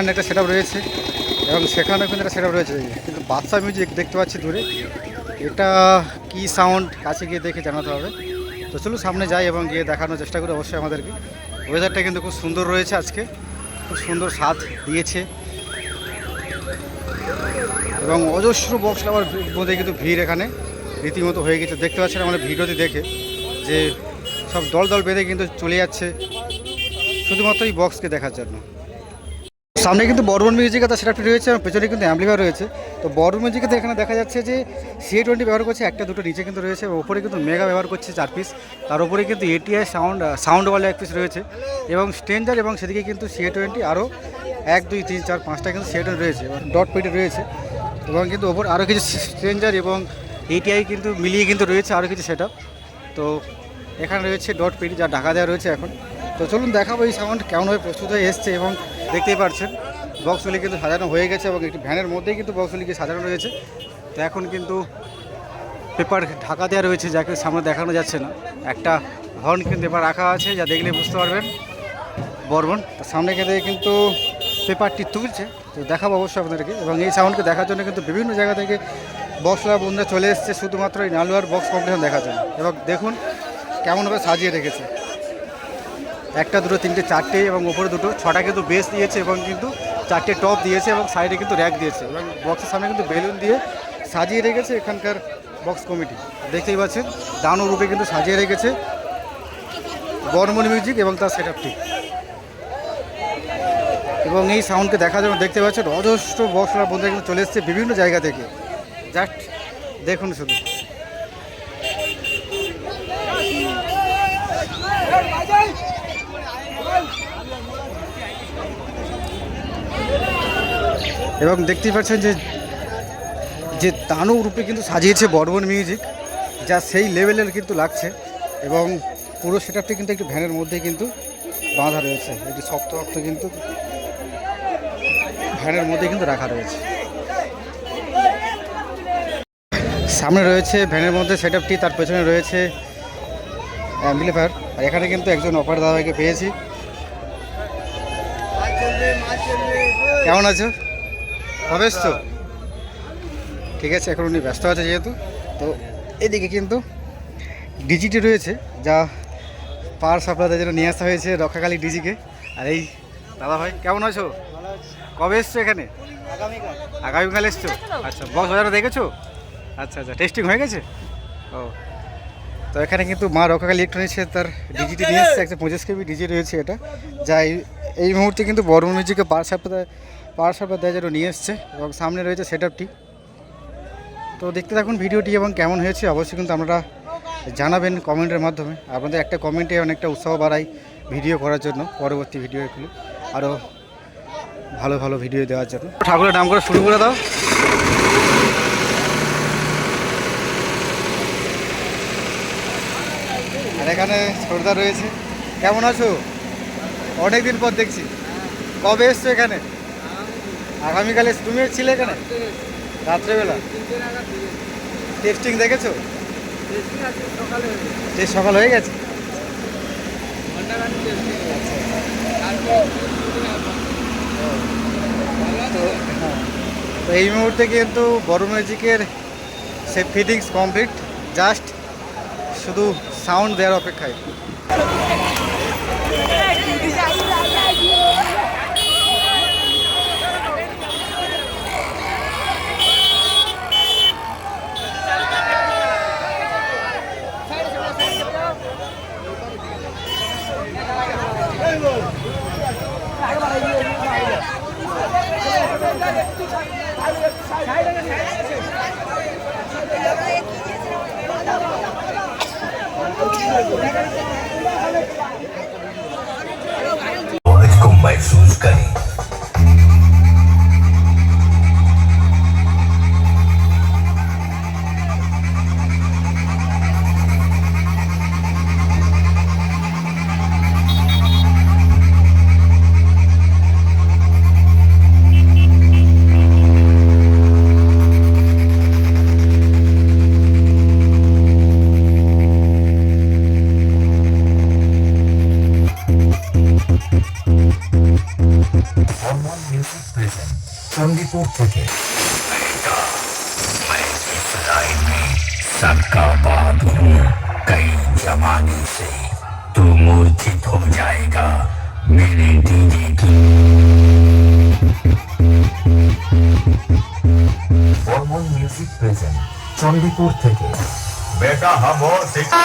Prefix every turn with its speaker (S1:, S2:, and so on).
S1: এখানে একটা সেটআপ রয়েছে এবং সেখানেও কিন্তু একটা সেটআপ রয়েছে। কিন্তু বাদশা মিউজিক দেখতে পাচ্ছি দূরে। এটা কি সাউন্ড কাছে গিয়ে দেখে জানাতে হবে। তো চলুন সামনে যাই এবং গিয়ে দেখানোর চেষ্টা করি অবশ্যই আমাদেরকে। ওয়েদারটা কিন্তু খুব সুন্দর রয়েছে আজকে। খুব সুন্দর স্বাদ দিয়েছে। এবং অজস্র বক্স লাভার মধ্যে কিন্তু ভিড় এখানে। রীতিমতো হয়ে গেছে। দেখতে পাচ্ছেন আমাদের ভিডিওতে দেখে যে সব দল দল বেঁধে কিন্তু চলে যাচ্ছে। শুধুমাত্র এই বক্সকে দেখার জন্য। সামনে কিন্তু বর্মন মিউজিক তার সেটআপটি রয়েছে এবং পেছনে কিন্তু অ্যাম্পলিফায়ার রয়েছে। তো বর্মন মিউজিকে এখানে দেখা যাচ্ছে যে সি টোয়েন্টি ব্যবহার করছে, একটা, দুটো, নিচে কিন্তু রয়েছে এবং ওপরে কিন্তু মেগা ব্যবহার করছে চার পিস তার উপরে কিন্তু এটিআই সাউন্ড সাউন্ডওয়ালা এক পিস রয়েছে এবং স্ট্রেঞ্জার এবং সেদিকে কিন্তু সি টোয়েন্টি আরও এক, দুই, তিন, চার, পাঁচটা কিন্তু সি টোয়েন্টি রয়েছে এবং ডট পেটে রয়েছে এবং কিন্তু ওপর আরও কিছু স্ট্রেঞ্জার এবং এটিআই কিন্তু মিলিয়ে কিন্তু রয়েছে আরও কিছু সেট তো এখানে রয়েছে ডট পেটি যা ঢাকা দেওয়া রয়েছে এখন। তো চলুন দেখাবো এই সাউন্ড কেমনভাবে প্রস্তুত হয়ে এসছে এবং দেখতেই পাচ্ছেন বক্সগুলি কিন্তু সাজানো হয়ে গেছে এবং একটি ভ্যানের মধ্যেই কিন্তু বক্সগুলিকে সাজানো রয়েছে। তো এখন কিন্তু পেপার ঢাকা দেওয়া রয়েছে, যাকে সামনে দেখানো যাচ্ছে না। একটা হর্ন কিন্তু এবার রাখা আছে, যা দেখলে বুঝতে পারবেন। বর্বন তার সামনে কিন্তু কিন্তু পেপারটি তুলছে। তো দেখাবো অবশ্যই আপনাদেরকে। এবং এই সাউন্ডকে দেখার জন্য কিন্তু বিভিন্ন জায়গা থেকে বক্সলা বন্ধুরা চলে এসছে, শুধুমাত্র এই নালুয়ার বক্স কম্পিটিশন দেখার জন্য। এবং দেখুন, কেমনভাবে সাজিয়ে রেখেছে। একটা দুটো, তিনটে, চারটে এবং ওপরে দুটো, ছটা কিন্তু বেস দিয়েছে এবং কিন্তু চারটে টপ দিয়েছে এবং সাইডে কিন্তু র্যাক দিয়েছে এবং বক্সের সামনে কিন্তু বেলুন দিয়ে সাজিয়ে রেখেছে এখানকার বক্স কমিটি দেখতেই পাচ্ছেন, দানু রূপে কিন্তু সাজিয়ে রেখেছে। বর্মন মিউজিক এবং তার সেট আপটি এবং এই সাউন্ডকে দেখার জন্য দেখতে পাচ্ছেন, অজস্র বক্সরা বন্ধু কিন্তু চলে এসছে বিভিন্ন জায়গা থেকে। জাস্ট দেখুন শুধু। এবং দেখতেই পাচ্ছেন যে যে তানু রূপে কিন্তু সাজিয়েছে বর্বন মিউজিক যা সেই লেভেলের কিন্তু লাগছে এবং পুরো সেটআপটি কিন্তু একটু ভ্যানের মধ্যে কিন্তু বাঁধা রয়েছে। একটি শক্ত শক্ত কিন্তু ভ্যানের মধ্যে কিন্তু রাখা রয়েছে। সামনে রয়েছে ভ্যানের মধ্যে সেটআপটি তার পেছনে রয়েছে অ্যাম্পলিফায়ার আর এখানে কিন্তু একজন অপার দাদাকে পেয়েছি। কেমন আছো? হবে তো ঠিক আছে, এখন উনি ব্যস্ত আছে যেহেতু। তো এদিকে কিন্তু ডিজিটি রয়েছে, যা পাওয়ার সাপ্লাইদের জন্য নিয়ে আসা হয়েছে রক্ষাকালী ডিজিকে। আর এই দাদা ভাই, কেমন আছো? কবে এসছো এখানে? আগামীকাল এসছো? আচ্ছা বক্স বাজারে দেখেছ? আচ্ছা আচ্ছা টেস্টিং হয়ে গেছে? ও। তো এখানে কিন্তু মা রক্ষাকালী ইলেকট্রনিক্সের তার ডিজিটি নিয়ে এসছে, একটা পঁচিশ কেবি ডিজি রয়েছে এটা। যা এই- এই মুহূর্তে কিন্তু বড় মিউজিকে পাওয়ার সাপ্লাই পাওয়ার সাপ্লাই জন্য নিয়ে এসছে এবং সামনে রয়েছে সেট তো দেখতে থাকুন ভিডিওটি এবং কেমন হয়েছে, অবশ্যই কিন্তু আপনারা জানাবেন কমেন্টের মাধ্যমে। আপনাদের একটা কমেন্টে অনেকটা উৎসাহ বাড়াই ভিডিও করার জন্য, পরবর্তী ভিডিওগুলো আরও ভালো ভালো ভিডিও দেওয়ার জন্য। ঠাকুরের নাম করে শুরু করে দাও। আর এখানে সর্দার রয়েছে। কেমন আছো? অনেক দিন পর দেখছি। কবে এসছো এখানে? আগামীকাল তুমি ছিলে এখানে? রাত্রেবেলা? টেস্টিং দেখেছ? টেস্ট সকাল হয়ে গেছে। তো এই মুহূর্তে কিন্তু বড় ম্যাজিকের সে ফিটিংস কমপ্লিট, জাস্ট শুধু সাউন্ড দেওয়ার অপেক্ষায়।
S2: Como é que प्रेजेंट चंडीपुर থেকে
S3: मैं इस लाइन में सबका बाप हूँ कई जमाने से तू मूर्छित हो जाएगा मेरे डीजे की
S2: হরমোন মিউজিক প্রেজেন্ট চন্ডীপুর থেকে
S3: बेटा हम और सिखा